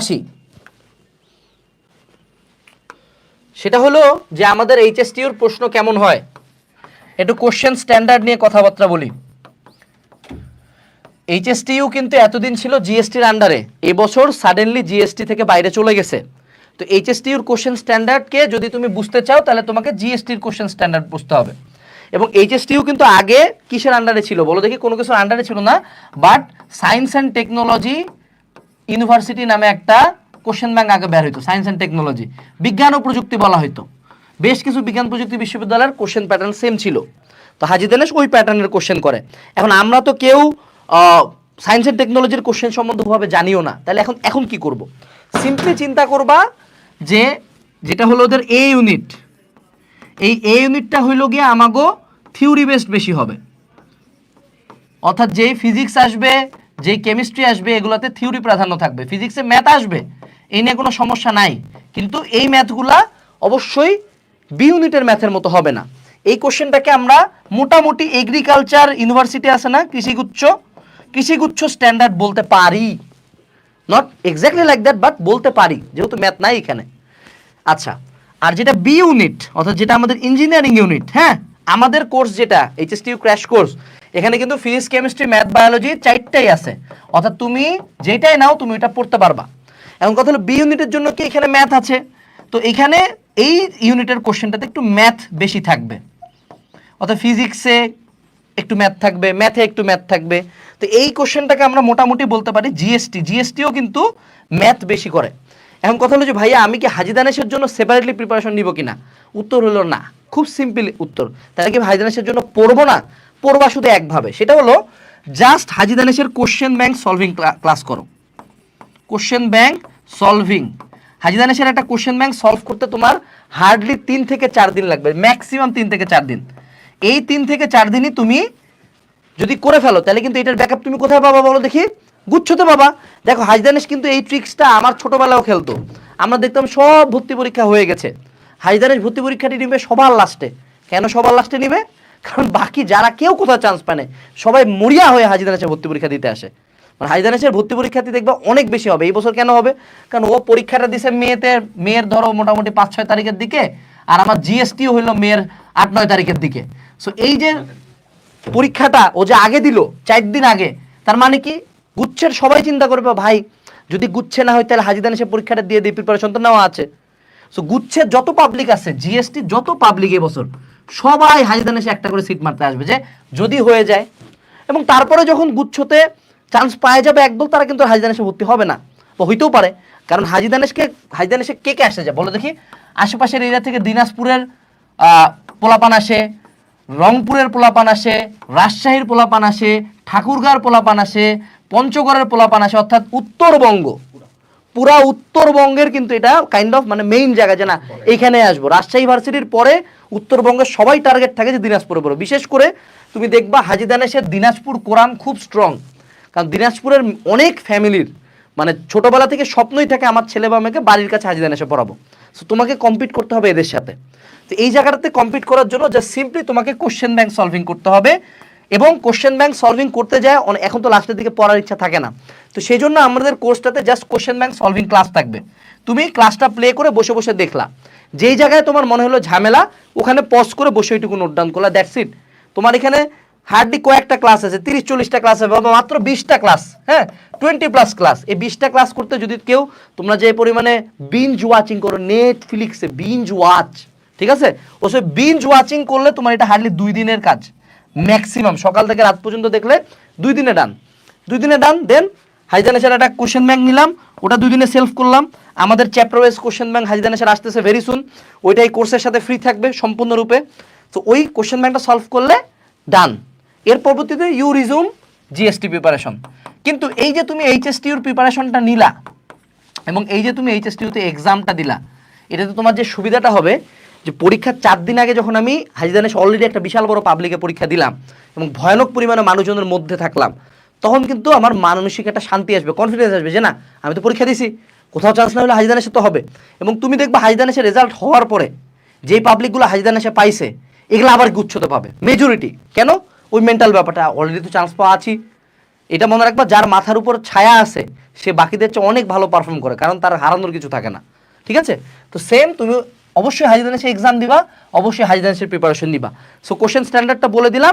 আসি সেটা হলো যে আমাদের এইচএসটিউর প্রশ্ন কেমন হয়? একটু কোশ্চেন স্ট্যান্ডার্ড নিয়ে কথাবার্তা বলি। এইচএসটিইউ কিন্তু এতদিন ছিল জিএসটির আন্ডারে এবছর সাডেনলি জিএসটি থেকে বাইরে চলে গেছে। তো এইচএসটিউর কোশ্চেন স্ট্যান্ডার্ডকে যদি তুমি বুঝতে চাও, তাহলে তোমাকে জিএসটির কোশ্চেন স্ট্যান্ডার্ড বুঝতে হবে। এবং এইচএসটিউ কিন্তু আগে কিসের আন্ডারে ছিল? বলো দেখি কোনো কিছুর আন্ডারে ছিল না। But science and technology university নামে একটা কোশ্চেন ব্যাংক আগে বের হইতো সায়েন্স অ্যান্ড টেকনোলজি বিজ্ঞান ও প্রযুক্তি বলা হইতো। বেশ কিছু বিজ্ঞান প্রযুক্তি বিশ্ববিদ্যালয়ের কোশ্চেন প্যাটার্ন সেম ছিল। তো হাজি দিনেশ ওই প্যাটার্নের কোশ্চেন করে। এখন আমরা তো কেউ সায়েন্স অ্যান্ড টেকনোলজির কোশ্চেন সম্বন্ধভাবে জানিও না। তাহলে এখন এখন কি করব? সিম্পলি চিন্তা করবা যে, যেটা হলো ওদের এ ইউনিট এই এ ইউনিটটা হইল গিয়ে আমাগো থিওরি বেসড বেশি হবে। অর্থাৎ যেই ফিজিক্স আসবে যেই কেমিস্ট্রি আসবে, এগুলোতে থিওরি প্রাধান্য থাকবে। ফিজিক্সে ম্যাথ আসবে, এই নিয়ে কোনো সমস্যা নাই। কিন্তু এই ম্যাথগুলা অবশ্যই বি ইউনিটের ম্যাথের মতো হবে না। এই কোশ্চেনটাকে আমরা মোটামুটি এগ্রিকালচার ইউনিভার্সিটি আছে না, কৃষিগুচ্ছ কৃষিগুচ্ছ স্ট্যান্ডার্ড বলতে পারি। Not exactly like that but বলতে পারি, যেহেতু ম্যাথ নাই এখানে। আচ্ছা আর যেটা বি ইউনিট অর্থাৎ যেটা আমাদের ইঞ্জিনিয়ারিং ইউনিট হ্যাঁ? আমাদের কোর্স যেটা এইচএসটিউ ক্র্যাশ কোর্স এখানে কিন্তু ফিজিক্স, কেমিস্ট্রি, ম্যাথ, বায়োলজি চারটাই আছে। অর্থাৎ তুমি যেটাই নাও, তুমি এটা পড়তে পারবা। এখন কথা হলো, বি ইউনিটের জন্য কি এখানে ম্যাথ আছে? তো এখানে এই ইউনিটের কোশ্চেনটাতে একটু ম্যাথ বেশি থাকবে। অর্থাৎ ফিজিক্সে একটু ম্যাথ থাকবে, ম্যাথে একটু ম্যাথ থাকবে। তো এই কোশ্চেনটাকে আমরা মোটামুটি বলতে পারি জিএসটি। জিএসটিও কিন্তু ম্যাথ বেশি করে। এখন কথা হলো যে, ভাইয়া, আমি কি হাজিদানেশের জন্য সেপারেটলি প্রিপারেশন নিব কিনা? উত্তর হলো না। খুব সিম্পল উত্তর। তাহলে কি হাজিদানেশের জন্য পড়ব না? পড়বা শুধু একভাবে। সেটা হলো জাস্ট হাজিদানেশের কোশ্চেন ব্যাংক সলভিং ক্লাস করো। কোশ্চেন ব্যাংক সলভিং হাজিদানেশের একটা কোশ্চেন ব্যাংক সলভ করতে তোমার হার্ডলি তিন থেকে চার দিন লাগবে ম্যাক্সিমাম তিন থেকে চার দিন। এই তিন থেকে চার দিনই তুমি যদি করে ফেলো, তাহলে কিন্তু এটার ব্যাকআপ তুমি কোথায় পাবা বলো দেখি? গুচ্ছতে পাবা। দেখো হাজদানেশ কিন্তু এই ট্রিক্সটা আমার ছোটবেলাও খেলতো। আমরা দেখতাম সব ভর্তি পরীক্ষা হয়ে গেছে। হাজদানেশ ভর্তি পরীক্ষাটি নিবে সবার লাস্টে কেন সবার লাস্টে নিবে? কারণ বাকি যারা কেউ কোথাও চান্স পায় না, সবাই মরিয়া হয়ে হাজিদানেশের ভর্তি পরীক্ষা দিতে আসে। মানে হাইদানেশের ভর্তি পরীক্ষাতে দেখবে অনেক বেশি হবে। এই বছর কেন হবে? কারণ ও পরীক্ষাটা দিছে মেয়েতে মেয়ের ধরো মোটামুটি পাঁচ ছয় তারিখের দিকে আর আমার জিএসটিও হইল মেয়ের আট নয় তারিখের দিকে। সো এই যে পরীক্ষাটা ও যে আগে দিল চার দিন আগে তার মানে কি গুচ্ছের সবাই চিন্তা করবে ভাই যদি গুচ্ছে না হয় তাহলে হাজিদান এসে পরীক্ষাটা দিয়ে দিয়ে প্রিপারেশন তো নেওয়া আছে। সো গুচ্ছের যত পাবলিক আছে জিএসটি যত পাবলিক এবছর সবাই হাজিদান এসে একটা করে সিট মারতে আসবে যে, যদি হয়ে যায়। এবং তারপরে যখন গুচ্ছতে চান্স পাওয়া যাবে একদল, তারা কিন্তু হাজিদান এসে ভর্তি হবে না। বা হইতেও পারে। কারণ হাজিদানেশকে হাজিদানেশে কে কে আসে যায়? বলো দেখি। আশেপাশের এরিয়া থেকে দিনাজপুরের পোলাপান আসে, রংপুরের পোলাপান আসে, রাজশাহীর পোলাপান আসে ঠাকুরগাঁর পোলাপান আসে, পঞ্চগড়ের পোলাপান আসে, অর্থাৎ উত্তরবঙ্গ। পুরা উত্তরবঙ্গের কিন্তু এটা কাইন্ড অফ মানে মেইন জায়গা যে না, এইখানে আসব। রাজশাহী ভার্সিটির পরে উত্তরবঙ্গের সবাই টার্গেট থাকে যে দিনাজপুরে পড়ে বিশেষ করে তুমি দেখবা হাজি দানেশের দিনাজপুর কোরআন খুব স্ট্রং কারণ দিনাজপুরের অনেক ফ্যামিলির মানে ছোটবেলা থেকে স্বপ্নই থাকে আমার ছেলে বা মেয়েকে বাড়ির কাছে হাজি দানেশে পড়াবো। সো তোমাকে কম্পিট করতে হবে এদের সাথে। তো এই জায়গাটাতে কম্পিট করার জন্য জাস্ট সিম্পলি তোমাকে কোশ্চেন ব্যাংক সলভিং করতে হবে। এবং কোশ্চেন ব্যাংক সলভিং করতে যায় এখন তো লাস্টের দিকে পড়ার ইচ্ছা থাকে না। তো সেই জন্য আমাদের কোর্সটাতে just question bank solving class থাকবে। তুমি ক্লাসটা প্লে করে বসে বসে দেখলা। যেই জায়গায় তোমার মনে হলো ঝামেলা, ওখানে পজ করে বসে ওইটুকু নোট ডাউন করলা দ্যাটস ইট তোমার এখানে হার্ডলি কয়েকটা ক্লাস আছে, তিরিশ, চল্লিশটা ক্লাস আছে বা মাত্র বিশটা ক্লাস হ্যাঁ? টোয়েন্টি প্লাস ক্লাস এই বিশটা ক্লাস করতে যদি কেউ, তোমরা যে পরিমাণে বিঞ্জ ওয়াচিং করো নেটফ্লিক্সে বিঞ্জ ওয়াচ ঠিক আছে? ওসব বিঞ্জ ওয়াচিং করলে তোমার এটা হার্ডলি দুই দিনের কাজ। ম্যাক্সিমাম সকাল থেকে রাত পর্যন্ত দেখলে দুই দিনে ডান দুই দিনে ডান দেন হাইজানেশার একটা কোশ্চেন ব্যাংক নিলাম। ওটা দুই দিনে সেলফ করলাম। আমাদের চ্যাপ্টার ওয়াইজ কোশ্চেন ব্যাংক হাইজানেশার আসতেছে ভেরি সুন ওইটাই কোর্সের সাথে ফ্রি থাকবে সম্পূর্ণরূপে। তো ওই কোশ্চেন ব্যাংকটা সলভ করলে ডান এর পরবর্তীতে ইউ রিজুম জিএসটি প্রিপারেশন কিন্তু এই যে তুমি এইচএসটিউর প্রিপারেশনটা নিলা, এবং এই যে তুমি এইচএসটিউতে এক্সামটা দিলা, এটাতে তোমার যে সুবিধাটা হবে যে পরীক্ষার চার দিন আগে যখন আমি হাজিদানেশ অলরেডি একটা বিশাল বড় পাবলিকে পরীক্ষা দিলাম এবং ভয়ানক পরিমাণে মানুষজনের মধ্যে থাকলাম, তখন কিন্তু আমার মানসিক একটা শান্তি আসবে কনফিডেন্স আসবে যে না, আমি তো পরীক্ষা দিছি, কোথাও চান্স না হলে হাজিদানেশে তো হবে। এবং তুমি দেখবে হাজিদানেশের রেজাল্ট হওয়ার পরে যেই পাবলিকগুলো হাজিদানেশে পাইছে, এগুলো আবার গুচ্ছতে পাবে। মেজরিটি কেন? ওই মেন্টাল ব্যাপারটা। অলরেডি তো চান্স পাওয়া আছি। এটা মনে রাখবা, যার মাথার উপর ছায়া আছে, সে বাকিদের চেয়ে অনেক ভালো পারফর্ম করে, কারণ তার হারানোর কিছু থাকে না। ঠিক আছে? তো সেম তুমি অবশ্যই হাজিদানেসে এক্সাম দিবা অবশ্যই হাজিদানেসের প্রিপারেশন দিবা সো কোশ্চেন স্ট্যান্ডার্ডটা বলে দিলাম।